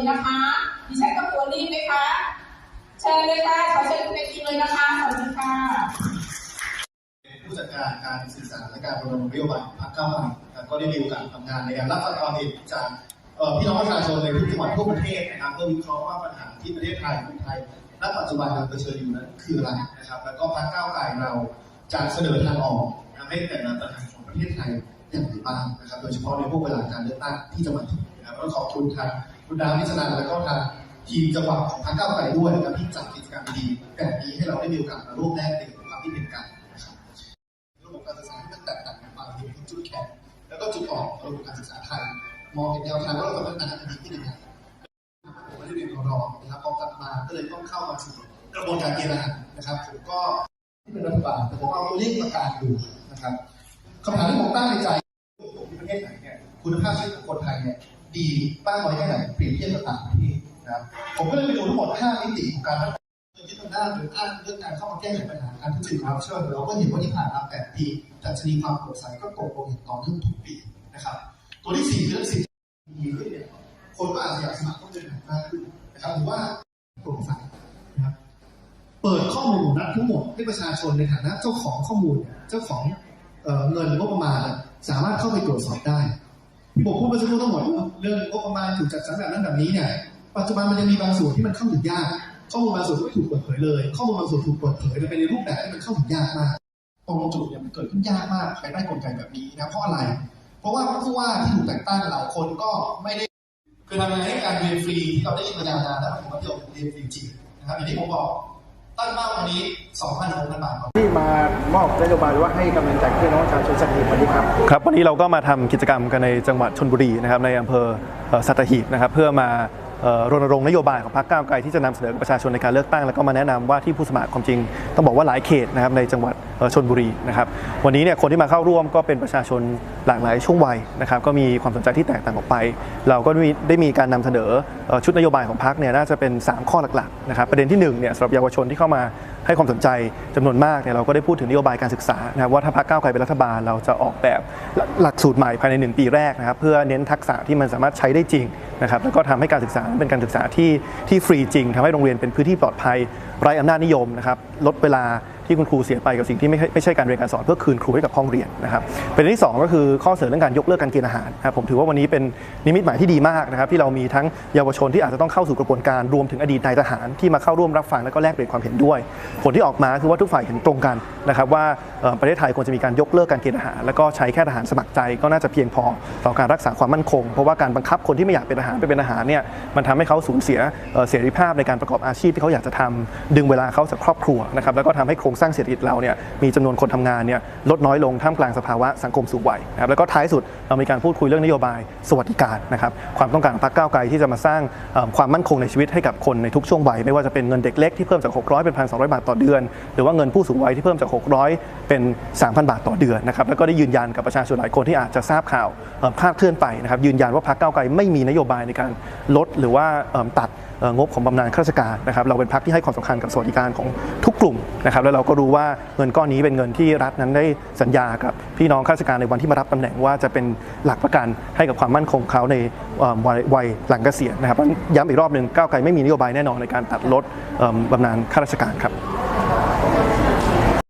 เลยนะคะดิฉันก็ตัวรีบไหมคะเชิญเลยค่ะขอเชิญคุณเบทีเลยนะคะขอบคุณค่ะผู้จัดการการสื่อสารและการรณรงค์นโยบายพรรคก้าวไกลก็ได้มีโอกาสทำงานในการรับฟังความเห็นจากพี่น้องประชาชนในทุกจังหวัดทั่วประเทศนะครับเพื่อวิเคราะห์ว่าปัญหาที่ประเทศไทยคนไทยณปัจจุบันกำลังเผชิญอยู่นั้นคืออะไรนะครับ แล้วก็พรรคก้าวไกลเราจะเสนอทางออกทำให้แต่ละปัญหาของประเทศไทยอย่างไรบ้างนะครับ โดยเฉพาะในพวกเวลาการเลือกตั้งที่จะมาถึงนะครับก็ขอบคุณทาง คุณดาวพิศนันและก็ทางทีมจังหวัดของพรรคก้าวไกลด้วยนะครับที่จัดกิจกรรมดีแบบนี้ให้เราได้มีโอกาสมาร่วมแลกเปลี่ยนความคิดเห็นกันนะครับระบบการศึกษาที่มันแตกต่างกันไปมีทั้งจุดแข็งแล้วก็จุดอ่อนของระบบการศึกษาไทยมองเห็นแนวทางว่าเราจะพัฒนาอันนี้ที่ยังไงผมไม่ได้เรียนรอนะครับพอกลับมาก็เลยต้องเข้ามาสู่กระบวนการเกณฑ์ทหารนะครับผมก็ที่เป็นรัฐบาลแต่ผมเอาตัวเลขมาการดูนะครับคำถามที่ผมตั้งในใจผมที่ประเทศไหนเนี่ยคุณภาพชีวิตของคนไทยเนี่ย ดีบ้างน้อยแค่ไหนเปรียบเทียบกับต่างประเทศนะครับผมก็เลยไปดูทั้งหมด 5 มิติของการพัฒนาเรื่องที่ทางด้านหรืออ้างเรื่องการเข้ามาแก้ไขปัญหาการทุจริตคอร์รัปชันเราก็เห็นว่าที่ผ่านมา8ปีแต่ชนีความโปร่งใสก็ตกลงอย่างต่อเนื่องทุกปีนะครับ ตัวที่สี่คือเรื่องสิทธิดีขึ้นเนี่ยคนก็อาจจะอยากสมัครต้อเดินทามากขึ้นนะครับหรือว่าโปร่งใสนะครับเปิดข้อมูลนั้นทั้งหมดให้ประชาชนในฐานะเจ้าของข้อมูลเจ้าของเงินงบประมาณสามารถเข้าไปตรวจสอบได้ ที่ผมพูดเมื่อสักครู่ทั้งหมดเรื่องงบประมาณถูกจัดสรรแบบนั้นแบบนี้เนี่ยปัจจุบันมันยังมีบางส่วนที่มันเข้าถึงยาก ข้อมูลบางส่วนไม่ถูกเปิดเผยเลย ข้อมูลบางส่วนถูกเปิดเผยแต่เป็นในรูปแบบที่มันเข้าถึงยากมาก ตรงจุดเนี่ยมันเกิดขึ้นยากมากภายใต้กลไกแบบนี้นะเพราะอะไร เพราะว่าผู้ว่าที่ถูกแต่งตั้งหลายคนก็ไม่ได้คือทำยังไงให้การเรียนฟรีที่เราได้ยินมายาวนานแล้วผมว่าเดี๋ยวเรียนฟรีจริงนะครับอย่างที่ผมบอก ตั้งเป้าวันนี้2,600บาทที่มามอบนโยบายว่าให้กำลังใจพี่น้องประชาชนสักทีวันนี้ครับครับวันนี้เราก็มาทำกิจกรรมกันในจังหวัดชนบุรีนะครับในอำเภอเอ่อสัตหีบนะครับเพื่อมาเอ่อ รณรงค์นโยบายของพรรคก้าวไกลที่จะนำเสนอประชาชนในการเลือกตั้งแล้วก็มาแนะนำว่าที่ผู้สมัครความจริง ต้องบอกว่าหลายเขตนะครับในจังหวัดชนบุรีนะครับวันนี้เนี่ยคนที่มาเข้าร่วมก็เป็นประชาชนหลากหลายช่วงวัยนะครับก็มีความสนใจที่แตกต่างออกไป เราก็ได้มีได้มีการนำเสนอชุดนโยบายของพรรคเนี่ยน่าจะเป็น 3 ข้อหลักๆนะครับประเด็นที่1เนี่ยสำหรับเยาวชนที่เข้ามาให้ความสนใจจำนวนมากเนี่ยเราก็ได้พูดถึงนโยบายการศึกษานะครับว่าถ้าพรรคก้าวไกลเป็นรัฐบาลเราจะออกแบบหลักสูตรใหม่ภายใน 1 ปีแรกนะครับเพื่อเน้นทักษะที่มันสามารถใช้ได้จริง นะครับแล้วก็ทำให้การศึกษาเป็นการศึกษาที่ที่ฟรีจริงทำให้โรงเรียนเป็นพื้นที่ปลอดภัย ไร้อำนาจนิยมนะครับลดเวลาที่คุณครูเสียไปกับสิ่งที่ไม่ใช่ไม่ใช่การเรียนการสอนเพื่อคืนครูให้กับห้องเรียนนะครับประเด็นที่สองก็คือข้อเสนอเรื่องการยกเลิกการเกณฑ์อาหารครับผมถือว่าวันนี้เป็นนิมิตหมายที่ดีมากนะครับที่เรามีทั้งเยาวชนที่อาจจะต้องเข้าสู่กระบวนการรวมถึงอดีตนายทหารที่มาเข้าร่วมรับฟังและก็แลกเปลี่ยนความเห็นด้วย ผลที่ออกมาคือว่าทุกฝ่ายเห็นตรงกันนะครับว่าประเทศไทยควรจะมีการยกเลิกการเกณฑ์อาหาร แล้วก็ใช้แค่ทหารสมัครใจก็น่าจะเพียงพอต่อการรักษาความมั่นคง เพราะว่าการบังคับคนที่ไม่อยากเป็นทหารไปเป็นทหารเนี่ยมันทำให้เขาสูญเสียเสรีภาพในการประกอบอาชีพที่เขาอยากจะทำดึงเวลาเขาจากครอบครัวนะครับแล้วก็ทำให้โครงสร้างเศรษฐกิจเราเนี่ยมีจำนวนคนทำงานเนี่ยลดน้อยลงท่ามกลางสภาวะสังคมสูงวัยนะครับแล้วก็ท้ายสุดเรามีการพูดคุยเรื่องนโยบายสวัสดิการนะครับความต้องการของพรรคก้าวไกลที่จะมาสร้างความมั่นคงในชีวิตให้กับคนในทุกช่วงวัยไม่ว่าจะเป็นเงินเด็กเล็กที่เพิ่มจาก 600 เป็น 1,200 บาทต่อเดือน หรือว่าเงินผู้สูงวัยที่เพิ่มจาก 600 เป็น 3,000 บาทต่อเดือนนะครับแล้วก็ได้ยืนยันกับประชาชนหลายคนที่อาจจะทราบข่าวคลาดเคลื่อนไปนะครับยืนยันว่าพรรคก้าวไกลไม่มีนโยบายในการลดหรือว่าตัด งบของบำนาญข้าราชการนะครับเราเป็นพรรคที่ให้ความสำคัญกับสวัสดิการของทุกกลุ่มนะครับแล้วเราก็รู้ว่าเงินก้อนนี้เป็นเงินที่รัฐนั้นได้สัญญากับพี่น้องข้าราชการในวันที่มารับตำแหน่งว่าจะเป็นหลักประกันให้กับความมั่นคงเขาในวัยวัยหลังเกษียณนะครับย้ำอีกรอบหนึ่งก้าวไกลไม่มีนโยบายแน่นอนในการตัดลดบำนาญข้าราชการครับ